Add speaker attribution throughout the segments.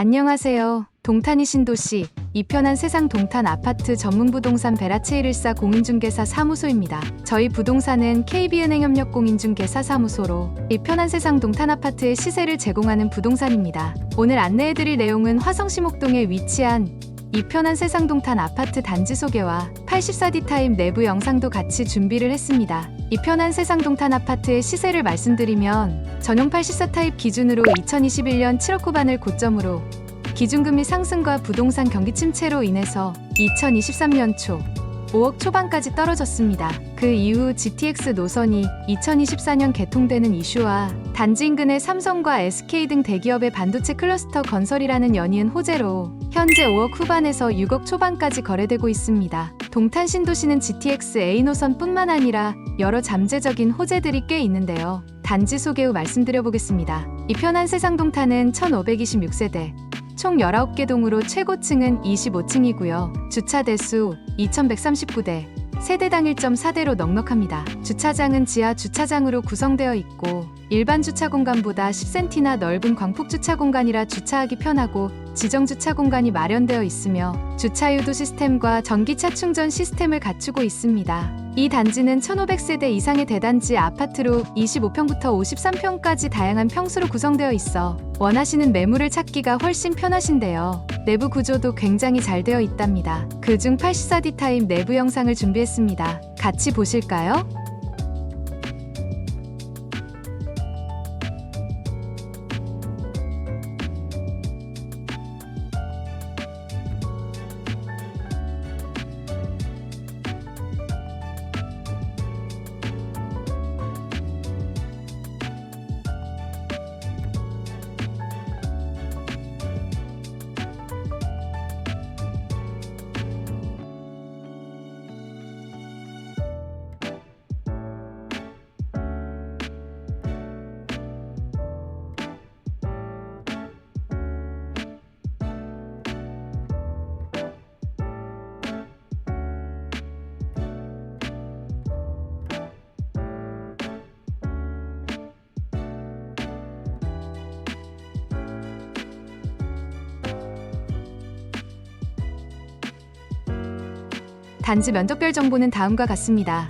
Speaker 1: 안녕하세요. 동탄이 신도시 이편한 세상 동탄 아파트 전문 부동산 베라체114 공인중개사 사무소입니다. 저희 부동산은 KB은행 협력 공인중개사 사무소로 이편한 세상 동탄 아파트의 시세를 제공하는 부동산입니다. 오늘 안내해드릴 내용은 화성시 목동에 위치한 이 편한 세상 동탄 아파트 단지 소개와 84D 타임 내부 영상도 같이 준비를 했습니다. 이 편한 세상 동탄 아파트의 시세를 말씀드리면 전용 84 타입 기준으로 2021년 7억 후반을 고점으로 기준금리 상승과 부동산 경기 침체로 인해서 2023년 초 5억 초반까지 떨어졌습니다. 그 이후 GTX 노선이 2024년 개통되는 이슈와 단지 인근의 삼성과 SK 등 대기업의 반도체 클러스터 건설이라는 연이은 호재로 현재 5억 후반에서 6억 초반까지 거래되고 있습니다. 동탄 신도시는 GTX A 노선뿐만 아니라 여러 잠재적인 호재들이 꽤 있는데요. 단지 소개 후 말씀드려보겠습니다. 이 편한 세상 동탄은 1526세대, 총 19개 동으로 최고층은 25층이고요. 주차 대수 2139대, 세대당 1.4대로 넉넉합니다. 주차장은 지하 주차장으로 구성되어 있고 일반 주차 공간보다 10cm나 넓은 광폭 주차 공간이라 주차하기 편하고 지정 주차 공간이 마련되어 있으며 주차 유도 시스템과 전기차 충전 시스템을 갖추고 있습니다. 이 단지는 1500세대 이상의 대단지 아파트로 25평부터 53평까지 다양한 평수로 구성되어 있어 원하시는 매물을 찾기가 훨씬 편하신데요. 내부 구조도 굉장히 잘 되어 있답니다. 그중 84D 타임 내부 영상을 준비했습니다. 같이 보실까요? 단지 면적별 정보는 다음과 같습니다.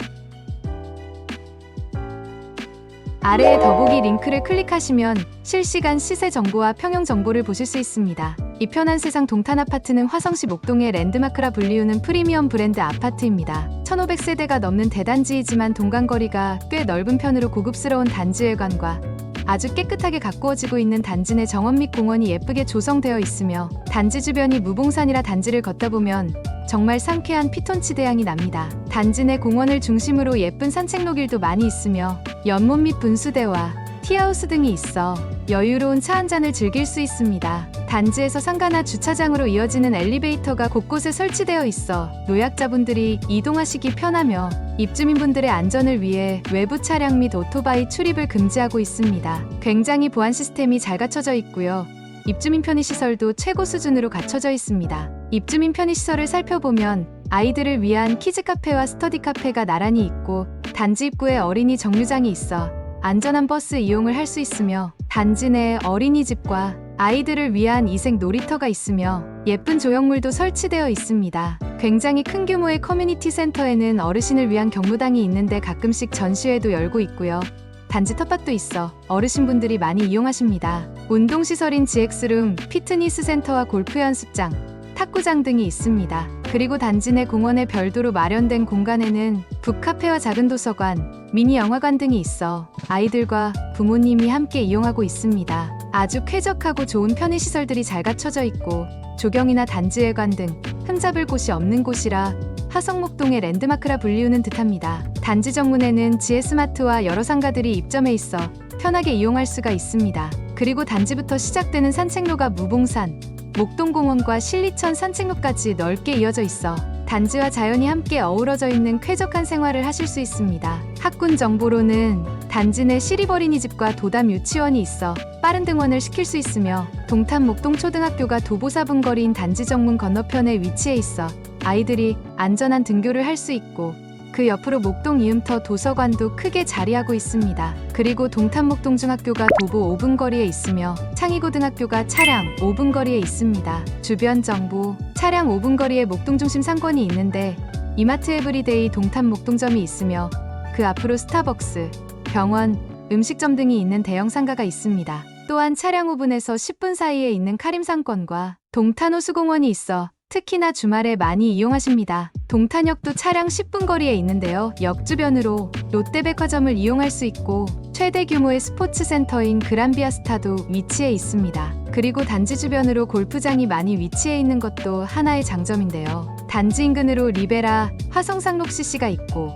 Speaker 1: 아래의 더보기 링크를 클릭하시면 실시간 시세 정보와 평형 정보를 보실 수 있습니다. 이 편한 세상 동탄 아파트는 화성시 목동의 랜드마크라 불리우는 프리미엄 브랜드 아파트입니다. 1500세대가 넘는 대단지이지만 동간거리가 꽤 넓은 편으로 고급스러운 단지 외관과 아주 깨끗하게 가꾸어지고 있는 단지 내 정원 및 공원이 예쁘게 조성되어 있으며 단지 주변이 무봉산이라 단지를 걷다 보면 정말 상쾌한 피톤치드 향이 납니다. 단지 내 공원을 중심으로 예쁜 산책로길도 많이 있으며 연못 및 분수대와 티하우스 등이 있어 여유로운 차 한 잔을 즐길 수 있습니다. 단지에서 상가나 주차장으로 이어지는 엘리베이터가 곳곳에 설치되어 있어 노약자분들이 이동하시기 편하며 입주민분들의 안전을 위해 외부 차량 및 오토바이 출입을 금지하고 있습니다. 굉장히 보안 시스템이 잘 갖춰져 있고요. 입주민 편의시설도 최고 수준으로 갖춰져 있습니다. 입주민 편의시설을 살펴보면 아이들을 위한 키즈 카페와 스터디 카페가 나란히 있고 단지 입구에 어린이 정류장이 있어 안전한 버스 이용을 할 수 있으며 단지 내 어린이집과 아이들을 위한 이색 놀이터가 있으며 예쁜 조형물도 설치되어 있습니다. 굉장히 큰 규모의 커뮤니티 센터에는 어르신을 위한 경무당이 있는데 가끔씩 전시회도 열고 있고요. 단지 텃밭도 있어 어르신분들이 많이 이용하십니다. 운동시설인 GX룸, 피트니스 센터와 골프 연습장, 탁구장 등이 있습니다. 그리고 단지 내 공원에 별도로 마련된 공간에는 북카페와 작은 도서관, 미니 영화관 등이 있어 아이들과 부모님이 함께 이용하고 있습니다. 아주 쾌적하고 좋은 편의시설들이 잘 갖춰져 있고 조경이나 단지 외관 등 흠잡을 곳이 없는 곳이라 화성목동의 랜드마크라 불리우는 듯합니다. 단지 정문에는 지에스마트와 여러 상가들이 입점해 있어 편하게 이용할 수가 있습니다. 그리고 단지부터 시작되는 산책로가 무봉산, 목동공원과 신리천 산책로까지 넓게 이어져 있어 단지와 자연이 함께 어우러져 있는 쾌적한 생활을 하실 수 있습니다. 학군 정보로는 단지 내 시립어린이집과 도담 유치원이 있어 빠른 등원을 시킬 수 있으며 동탄 목동초등학교가 도보사분 거리인 단지 정문 건너편에 위치해 있어 아이들이 안전한 등교를 할 수 있고 그 옆으로 목동 이음터 도서관도 크게 자리하고 있습니다. 그리고 동탄 목동중학교가 도보 5분 거리에 있으며 창의고등학교가 차량 5분 거리에 있습니다. 주변 정보 차량 5분 거리에 목동중심 상권이 있는데 이마트 에브리데이 동탄 목동점이 있으며 그 앞으로 스타벅스, 병원, 음식점 등이 있는 대형 상가가 있습니다. 또한 차량 5분에서 10분 사이에 있는 카림상권과 동탄호수공원이 있어 특히나 주말에 많이 이용하십니다. 동탄역도 차량 10분 거리에 있는데요. 역 주변으로 롯데백화점을 이용할 수 있고 최대 규모의 스포츠 센터인 그란비아 스타도 위치해 있습니다. 그리고 단지 주변으로 골프장이 많이 위치해 있는 것도 하나의 장점인데요. 단지 인근으로 리베라, 화성상록 CC가 있고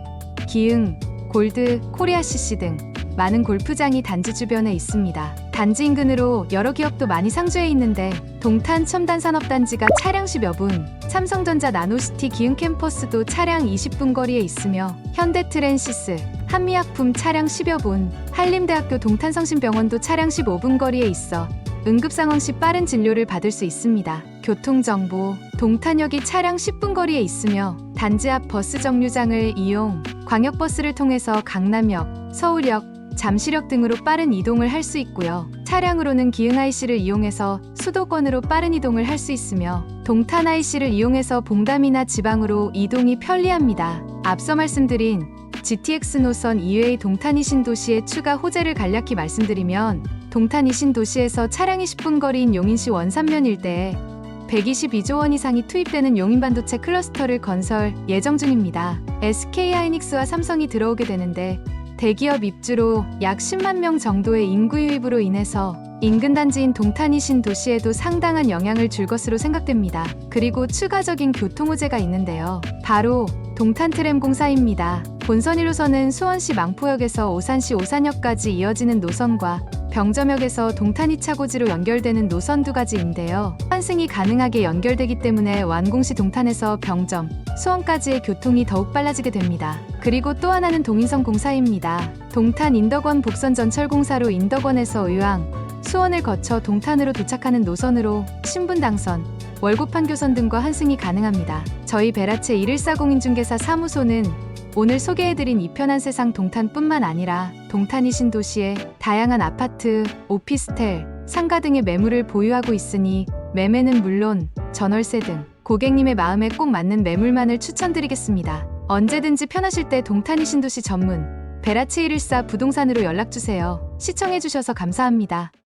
Speaker 1: 기흥, 골드, 코리아 CC 등 많은 골프장이 단지 주변에 있습니다. 단지 인근으로 여러 기업도 많이 상주해 있는데 동탄 첨단 산업단지가 차량 10여 분, 삼성전자 나노시티 기흥 캠퍼스도 차량 20분 거리에 있으며 현대트랜시스, 한미약품 차량 10여 분, 한림대학교 동탄성심병원도 차량 15분 거리에 있어 응급 상황 시 빠른 진료를 받을 수 있습니다. 교통정보, 동탄역이 차량 10분 거리에 있으며 단지 앞 버스 정류장을 이용 광역버스를 통해서 강남역, 서울역, 잠시력 등으로 빠른 이동을 할 수 있고요. 차량으로는 기흥 IC를 이용해서 수도권으로 빠른 이동을 할 수 있으며 동탄 IC를 이용해서 봉담이나 지방으로 이동이 편리합니다. 앞서 말씀드린 GTX 노선 이외의 동탄이 신도시의 추가 호재를 간략히 말씀드리면 동탄이 신도시에서 차량이 10분 거리인 용인시 원산면 일대에 122조 원 이상이 투입되는 용인반도체 클러스터를 건설 예정 중입니다. SK 하이닉스와 삼성이 들어오게 되는데 대기업 입주로 약 10만 명 정도의 인구 유입으로 인해서 인근 단지인 동탄이 신도시에도 상당한 영향을 줄 것으로 생각됩니다. 그리고 추가적인 교통 호재가 있는데요. 바로 동탄 트램 공사입니다. 본선 1호선은 수원시 망포역에서 오산시 오산역까지 이어지는 노선과 병점역에서 동탄이 차고지로 연결되는 노선 두 가지인데요. 환승이 가능하게 연결되기 때문에 완공시 동탄에서 병점, 수원까지의 교통이 더욱 빨라지게 됩니다. 그리고 또 하나는 동인선 공사입니다. 동탄 인덕원 복선 전철 공사로 인덕원에서 의왕, 수원을 거쳐 동탄으로 도착하는 노선으로 신분당선, 월곡판 교선 등과 환승이 가능합니다. 저희 베라체 2140 인중개사 사무소는 오늘 소개해드린 이편한 세상 동탄뿐만 아니라 동탄이 신도시에 다양한 아파트, 오피스텔, 상가 등의 매물을 보유하고 있으니 매매는 물론 전월세 등 고객님의 마음에 꼭 맞는 매물만을 추천드리겠습니다. 언제든지 편하실 때 동탄이 신도시 전문 베라체 114 부동산으로 연락주세요. 시청해주셔서 감사합니다.